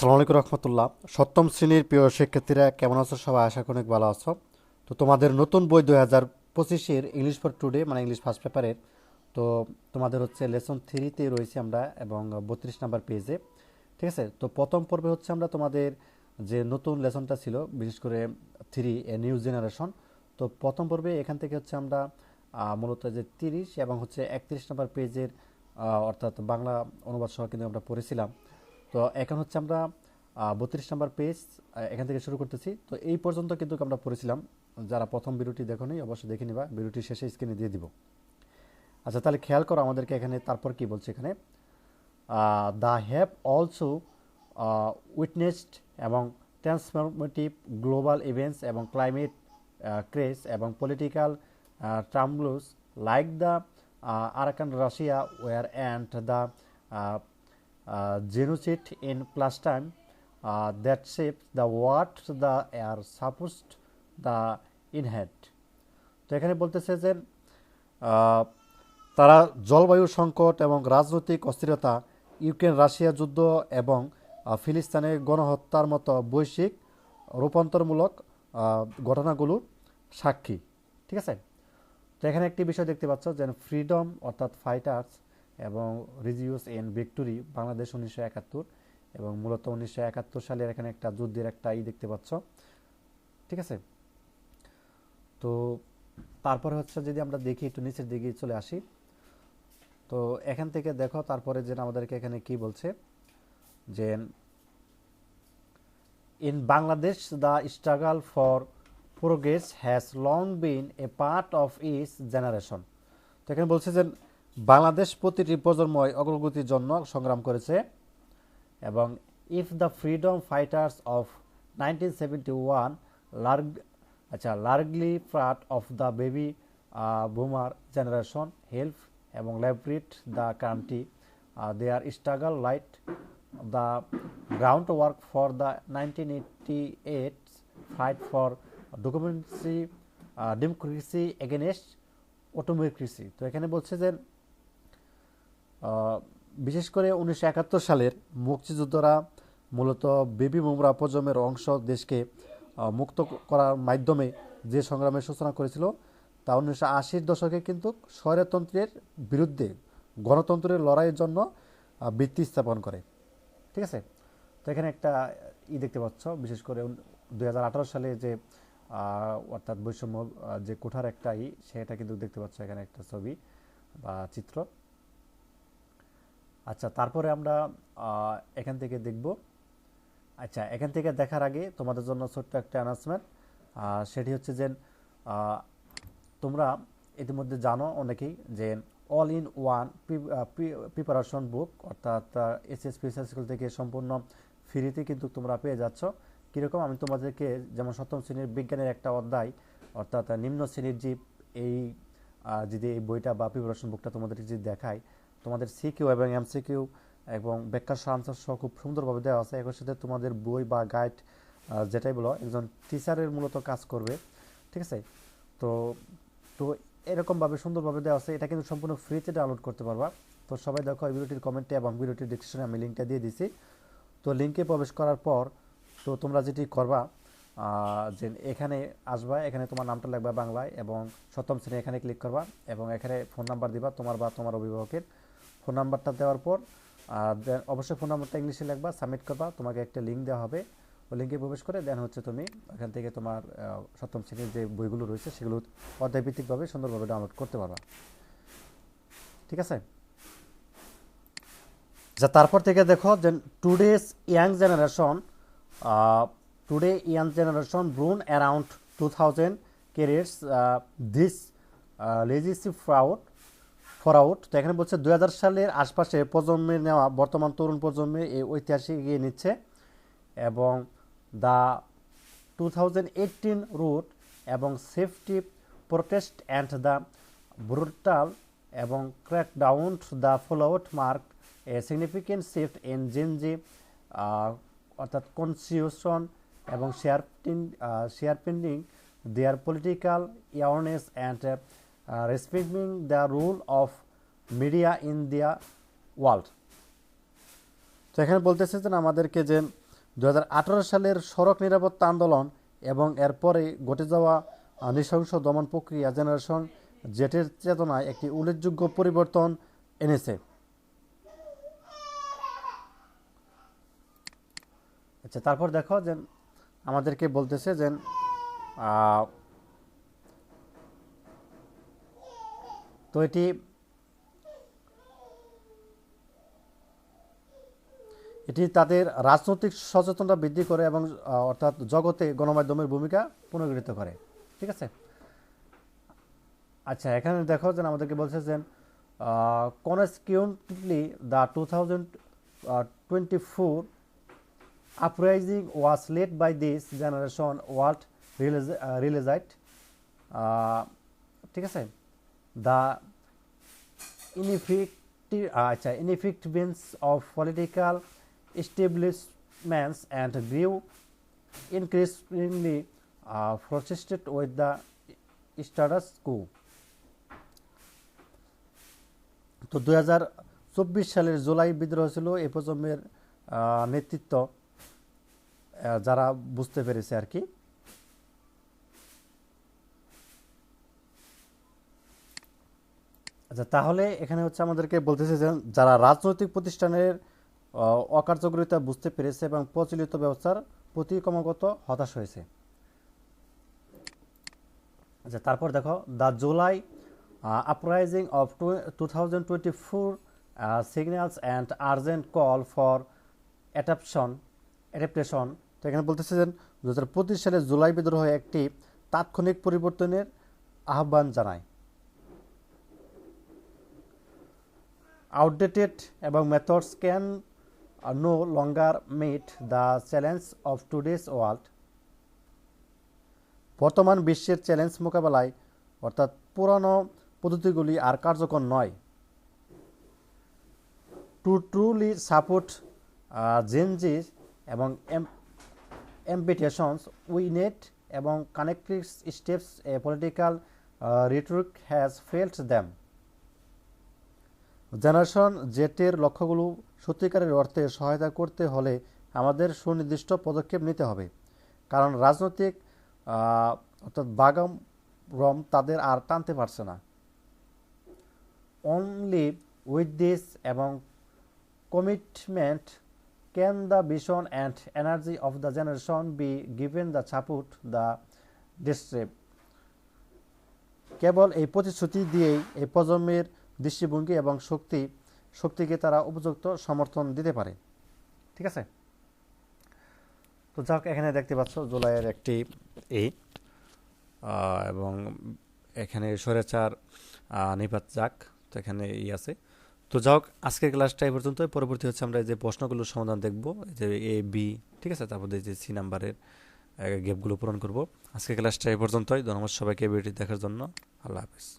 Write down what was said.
সালাম রহমতুল্লাহ। সপ্তম শ্রেণির প্রিয় শিক্ষার্থীরা, কেমন আছো? সবাই আশা করি ভালো আছো। তো তোমাদের নতুন বই দু হাজার পঁচিশের ইংলিশ ফর টুডে মানে ইংলিশ ফার্স্ট পেপারের তো তোমাদের হচ্ছে লেসন থ্রিতে রয়েছে আমরা এবং বত্রিশ নাম্বার পেজে ঠিক আছে? তো প্রথম পর্বে হচ্ছে আমরা তোমাদের যে নতুন লেসনটা ছিল, বিশেষ করে থ্রি এ নিউ জেনারেশন তো প্রথম পর্বে এখান থেকে হচ্ছে আমরা মূলত যে তিরিশ এবং হচ্ছে একত্রিশ নাম্বার পেজের অর্থাৎ বাংলা অনুবাদ সহ কিন্তু আমরা পড়েছিলাম। তো এখন হচ্ছে আমরা বত্রিশ নাম্বার পেজ এখান থেকে শুরু করতেছি। তো এই পর্যন্ত কিন্তু আমরা পড়েছিলাম। যারা প্রথম বিরতি দেখো অবশ্যই দেখে নিবা। বিরতি শেষে স্ক্রিনে দিয়ে দিব। আচ্ছা তাহলে খেয়াল করো আমাদেরকে এখানে তারপর কি বলছে এখানে। দ্য হ্যাভ অলসো উইটনেসড এবং ট্রান্সফরমেটিভ গ্লোবাল ইভেন্টস এবং ক্লাইমেট ক্রেস এবং political turmoils like the Arakan Russia war and the genocide in Palestine uh, that shapes the what the are supposed the inherit তো এখানে বলতেছে যে তারা জলবায়ু সংকট এবং রাজনৈতিক অস্থিরতা ইউক্রেন রাশিয়া যুদ্ধ এবং ফিলিস্তিনের গণহত্যার মতো বৈশ্বিক রূপান্তরমূলক ঘটনাগুলোর সাক্ষী। ঠিক আছে? তো এখানে একটি বিষয় দেখতে পাচ্ছ যে ফ্রিডম অর্থাৎ ফাইটার্স এবং রিজিউস এন ভিক্টোরি বাংলাদেশ উনিশশো একাত্তর এবং মূলত উনিশশো একাত্তর সালের এখানে একটা যুদ্ধের একটা ই দেখতে পাচ্ছ। ঠিক আছে? তো তারপরে হচ্ছে যদি আমরা দেখি, একটু নিচের দিকে চলে আসি। তো এখান থেকে দেখো, তারপরে যে আমাদেরকে এখানে কি বলছে, যে in Bangladesh the struggle for progress has long been a part of its generation. তো এখানে বলছে যে বাংলাদেশ প্রতিটি প্রজন্ময় অগ্রগতির জন্য সংগ্রাম করেছে এবং if the freedom fighters of nineteen seventy one large আচ্ছা largely part of the baby boomer generation help এবং liberate the country their struggle laid the groundwork for the 1988 fight for democracy, uh, democracy against autocracy তো এখানে বলছে যে বিশেষ করে উনিশশো একাত্তর সালের মুক্তিযুদ্ধরা মূলত বেবি মুমরা প্রজন্মের অংশ দেশকে মুক্ত করার মাধ্যমে যে সংগ্রামের সূচনা করেছিল, তা উনিশশো আশির দশকে কিন্তু স্বৈরতন্ত্রের বিরুদ্ধে গণতন্ত্রের লড়াইয়ের জন্য ভিত্তি স্থাপন করে। ঠিক আছে? তো এখানে একটা ই দেখতে পাচ্ছ, বিশেষ করে দু হাজার আঠেরো সালে যে অর্থাৎ বৈষম্য যে কোঠার একটা ই, সেটা কিন্তু দেখতে পাচ্ছ এখানে একটা ছবি বা চিত্র। আচ্ছা তারপরে আমরা এখান থেকে দেখব। আচ্ছা এখান থেকে দেখার আগে তোমাদের জন্য ছোট্ট একটা অ্যানাউন্সমেন্ট সেটি হচ্ছে যে তোমরা ইতিমধ্যে জানো অনেকেই যে all in one preparation book অর্থাৎ এসএস স্পেশাল স্কুল থেকে সম্পূর্ণ ফ্রিতে কিন্তু তোমরা পেয়ে যাচ্ছ। কীরকম? আমি তোমাদেরকে যেমন সপ্তম শ্রেণির বিজ্ঞানের একটা অধ্যায়, অর্থাৎ নিম্ন শ্রেণির যে এই যদি এই বইটা বা প্রিপারেশন বুকটা তোমাদেরকে যদি দেখাই তোমাদের সিকিউ এবং এমসিকিউ এবং ব্যাখ্যা আনসার সহ খুব সুন্দরভাবে দেওয়া আছে। একই সাথে তোমাদের বই বা গাইড যেটাই বলো, একজন টিচারের মূলত কাজ করবে, ঠিক আছে? তো তো এরকমভাবে সুন্দরভাবে দেওয়া আছে। এটা কিন্তু সম্পূর্ণ ফ্রিতে ডাউনলোড করতে পারবা। তো সবাই দেখো এই ভিডিওটির কমেন্টে এবং ভিডিওটির ডিসক্রিপশনে আমি লিঙ্কটা দিয়ে দিছি। তো লিঙ্কে প্রবেশ করার পর, তো তোমরা যেটি করবা যে এখানে আসবা, এখানে তোমার নামটা লিখবা বাংলায় এবং সপ্তম শ্রেণি এখানে ক্লিক করবা এবং এখানে ফোন নাম্বার দিবা, তোমার বা তোমার অভিভাবকের। ফোন নাম্বারটা দেওয়ার পর then অবশ্যই ফোন নাম্বারটা ইংলিশে লিখবা, সাবমিট করবা, তোমাকে একটা লিঙ্ক দেওয়া হবে। ওই লিঙ্কে প্রবেশ করে দেন হচ্ছে তুমি এখান থেকে তোমার সপ্তম শ্রেণির যে বইগুলো রয়েছে সেগুলো অধ্যায়ভিত্তিকভাবে সুন্দরভাবে ডাউনলোড করতে পারবা। ঠিক আছে? যা তারপর থেকে দেখো যে today's young generation today young generation born around two thousand carriers this legacy proud for out তো এখানে বলছে দুই হাজার সালের আশপাশে প্রজন্মের নেওয়া বর্তমান তরুণ প্রজন্মে এই ঐতিহাসিক এগিয়ে নিচ্ছে। এবং দ্য টু রুট এবং safety protest and the brutal এবং crackdown the fallout mark a significant shift in gen z অর্থাৎ কনসিউশন এবং share share sharpening their political awareness and respecting the rule of media in the world তো এখানে বলতেছে যে আমাদেরকে যে দু হাজার আঠেরো সালের সড়ক নিরাপত্তা আন্দোলন এবং এরপরে ঘটে যাওয়া নৃশংস দমন প্রক্রিয়া জেনারেশন জেটের চেতনায় একটি উল্লেখযোগ্য পরিবর্তন এনেছে। আচ্ছা তারপর দেখো যে আমাদেরকে বলতেছে যে তো এটি এটি তাদের রাজনৈতিক সচেতনতা বৃদ্ধি করে এবং অর্থাৎ জগতে গণমাধ্যমের ভূমিকা পুনর্গৃহীত করে। ঠিক আছে? আচ্ছা এখানে দেখো যে আমাদেরকে বলছে যে consequently the two thousand twenty four was led by this generation what realized uh, ঠিক আছে? The ineffective আচ্ছা ineffectiveness of political establishments and grew increasingly uh, frustrated with the status quo তো দুই হাজার চব্বিশ সালের জুলাই বিদ্রোহ ছিল এই প্রজন্মের নেতৃত্ব যারা বুঝতে পেরেছে আর কি আচ্ছা তাহলে এখানে হচ্ছে আমাদেরকে বলতেছে যে যারা রাজনৈতিক প্রতিষ্ঠানের অকার্যকরিতা বুঝতে পেরেছে এবং প্রচলিত ব্যবস্থার প্রতি ক্রমাগত হতাশ হয়েছে। আচ্ছা তারপর দেখো the July uprising of two thousand twenty four signals and urgent call for adoption adaptation তো এখানে বলতেছে যে দু হাজার পঁচিশ সালে জুলাই বিদ্রোহ একটি তাৎক্ষণিক পরিবর্তনের আহ্বান জানায়। আউটডেটেড এবং methods can no longer meet the challenge of today's world বর্তমান বিশ্বের চ্যালেঞ্জ মোকাবেলায়, অর্থাৎ পুরানো পদ্ধতিগুলি আর কার্যকর নয়। টু ট্রুলি সাপোর্ট জেনজিস এবং এম্পিটেশনস উই নেট এবং connective steps a political rhetoric has felt them generation জেটের লক্ষ্যগুলো সত্যিকারের অর্থে সহায়তা করতে হলে আমাদের সুনির্দিষ্ট পদক্ষেপ নিতে হবে। কারণ রাজনৈতিক অর্থাৎ বাগাম রম তাদের আর টানতে পারছে না। অনলি উইথ দিস এবং commitment can the vision and energy of the generation be given the support the deserve কেবল এই প্রতিশ্রুতি দিয়েই এই প্রজন্মের দৃষ্টিভঙ্গি এবং শক্তি শক্তিকে তারা উপযুক্ত সমর্থন দিতে পারে। ঠিক আছে? তো যাক এখানে দেখতে পাচ্ছ জুলাইয়ের একটি এই এবং এখানে স্বৈরাচার আহ, নিপাত যাক তো এখানে ই আছে। তো যাক আজকের ক্লাসটা এই পর্যন্ত পরবর্তী হচ্ছে আমরা যে প্রশ্নগুলোর সমাধান দেখব যে এ বি ঠিক আছে? তারপর যে সি নাম্বারের গ্যাপগুলো পূরণ করব। আজকের ক্লাসটা এই পর্যন্তই। ধন্যবাদ সবাইকে ভিডিওটি দেখার জন্য। আল্লাহ হাফিজ।